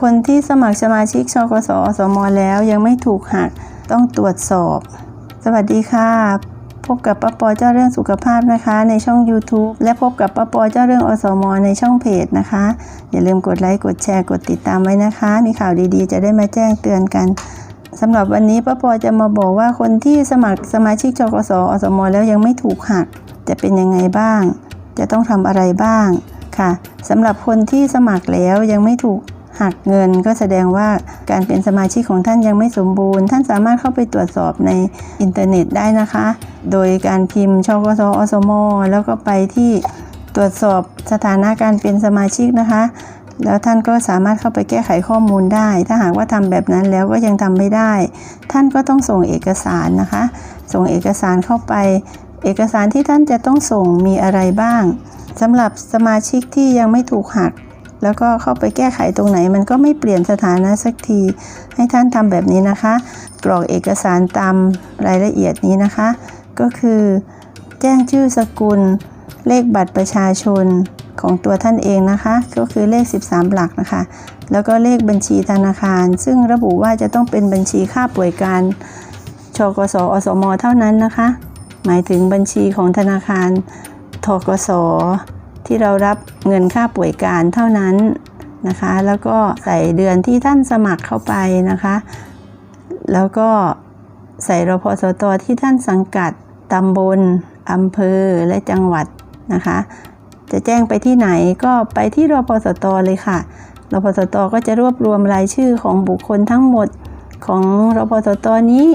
คนที่สมัครสมาชิกชกสอสมแล้วยังไม่ถูกหักต้องตรวจสอบ สวัสดีค่ะ พบกับป้าปอเจ้าเรื่องสุขภาพนะคะ ในช่อง YouTube และพบกับป้าปอเจ้าเรื่องอสมในช่องเพจนะคะ อย่าลืมกดไลค์กดแชร์กดติดตามไว้นะคะ มีข่าวดีๆ จะได้มาแจ้งเตือนกันสำหรับวันนี้ป้าปอจะมาบอกว่าคนที่สมัครสมาชิกชกสอสมแล้วยังไม่ถูกหักจะเป็นยังไงบ้าง จะต้องทำอะไรบ้างค่ะสำหรับคนที่สมัครแล้วยังไม่ถูก หักเงินก็แสดงว่าการเป็นสมาชิกของท่านยังไม่สมบูรณ์ ท่านสามารถเข้าไปตรวจสอบในอินเทอร์เน็ตได้นะคะ โดยการพิมพ์ชกสอสมแล้วก็ไปที่ตรวจสอบสถานะการเป็นสมาชิกนะคะ แล้วท่านก็สามารถเข้าไปแก้ไขข้อมูลได้ ถ้าหากว่าทำแบบนั้นแล้วก็ยังทำไม่ได้ ท่านก็ต้องส่งเอกสารนะคะ ส่งเอกสารเข้าไป เอกสารที่ท่านจะต้องส่งมีอะไรบ้างสำหรับสมาชิกที่ยังไม่ถูกหัก แล้วก็เข้าไปแก้ไขตรงไหน มันก็ไม่เปลี่ยนสถานะสักที ให้ท่านทำแบบนี้นะคะ กรอกเอกสารตามรายละเอียดนี้นะคะ ก็คือ แจ้งชื่อสกุล เลขบัตรประชาชนของตัวท่านเองนะคะ ก็คือเลข 13 หลักนะคะ แล้วก็เลขบัญชีธนาคาร ซึ่งระบุว่าจะต้องเป็นบัญชีค่าป่วยการชกสอสม เท่านั้นนะคะ หมายถึงบัญชีของธนาคารทกส ที่เรารับเงินค่าป่วยการเท่านั้นนะคะ แล้วก็ใส่เดือนที่ท่านสมัครเข้าไปนะคะ แล้วก็ใส่รพสตที่ท่านสังกัดตำบลอำเภอและจังหวัดนะคะ จะแจ้งไปที่ไหนก็ไปที่รพสตเลยค่ะรพสตก็จะรวบรวมรายชื่อของบุคคลทั้งหมดของรพสตนี้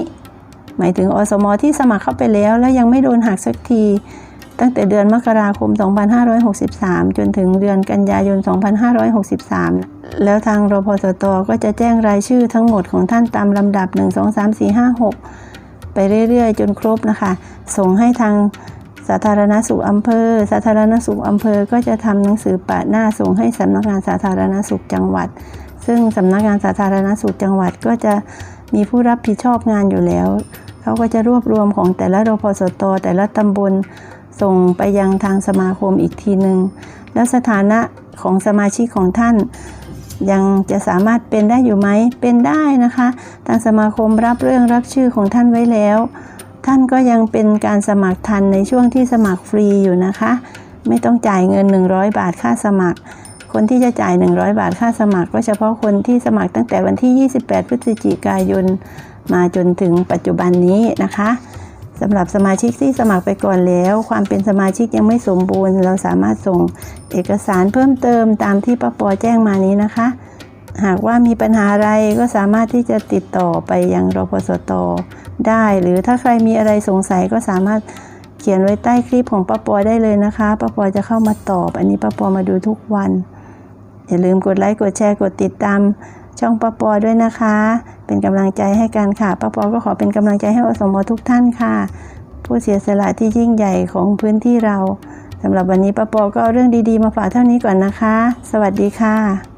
หมายถึงอสมที่สมัครเข้าไปแล้ว แล้วยังไม่โดนหักสักที ตั้งแต่เดือนมกราคม 2563 จนถึงเดือนกันยายน 2563 แล้วทางรพสตก็จะแจ้งรายชื่อทั้งหมดของท่านตามลำดับ 1 2 3 4 5 6 ไปเรื่อยๆ จนครบนะคะ ส่งให้ทางสาธารณสุขอำเภอ สาธารณสุขอำเภอก็จะทำหนังสือปะหน้าส่งให้สำนักงานสาธารณสุขจังหวัด ซึ่งสำนักงานสาธารณสุขจังหวัดก็จะมีผู้รับผิดชอบงานอยู่แล้ว เขาก็จะรวบรวมของแต่ละรพสตแต่ละตำบล ส่งไปยังทางสมาคมอีกทีหนึ่งแล้วสถานะของสมาชิกของท่าน ยังจะสามารถเป็นได้อยู่ไหมเป็นได้นะคะ ทางสมาคมรับเรื่องรับชื่อของท่านไว้แล้ว ท่านก็ยังเป็นการสมัครทันในช่วงที่สมัครฟรีอยู่นะคะ ไม่ต้องจ่ายเงิน 100 บาทค่าสมัคร คนที่จะจ่าย 100 บาทค่าสมัคร ก็เฉพาะคนที่สมัครตั้งแต่วันที่ 28 พฤศจิกายนมาจนถึงปัจจุบันนี้นะคะ สำหรับสมาชิกที่สมัครไปก่อนแล้ว ความเป็นสมาชิกยังไม่สมบูรณ์ เราสามารถส่งเอกสารเพิ่มเติมตามที่ป้าปอแจ้งมานี้นะคะ หากว่ามีปัญหาอะไรก็สามารถที่จะติดต่อไปยังรพสตได้ หรือถ้าใครมีอะไรสงสัยก็สามารถเขียนไว้ใต้คลิปของป้าปอได้เลยนะคะป้าปอจะเข้ามาตอบ อันนี้ป้าปอมาดูทุกวัน อย่าลืมกดไลค์กดแชร์กดติดตามช่องป้าปอด้วยนะคะ เป็นกำลังใจให้กันค่ะป้าปอก็ขอเป็นกำลังใจให้อสมทุกท่านค่ะ ผู้เสียสละที่ยิ่งใหญ่ของพื้นที่เราสำหรับวันนี้ป้าปอก็เอาเรื่องดีๆมาฝากเท่านี้ก่อนนะคะ สวัสดีค่ะ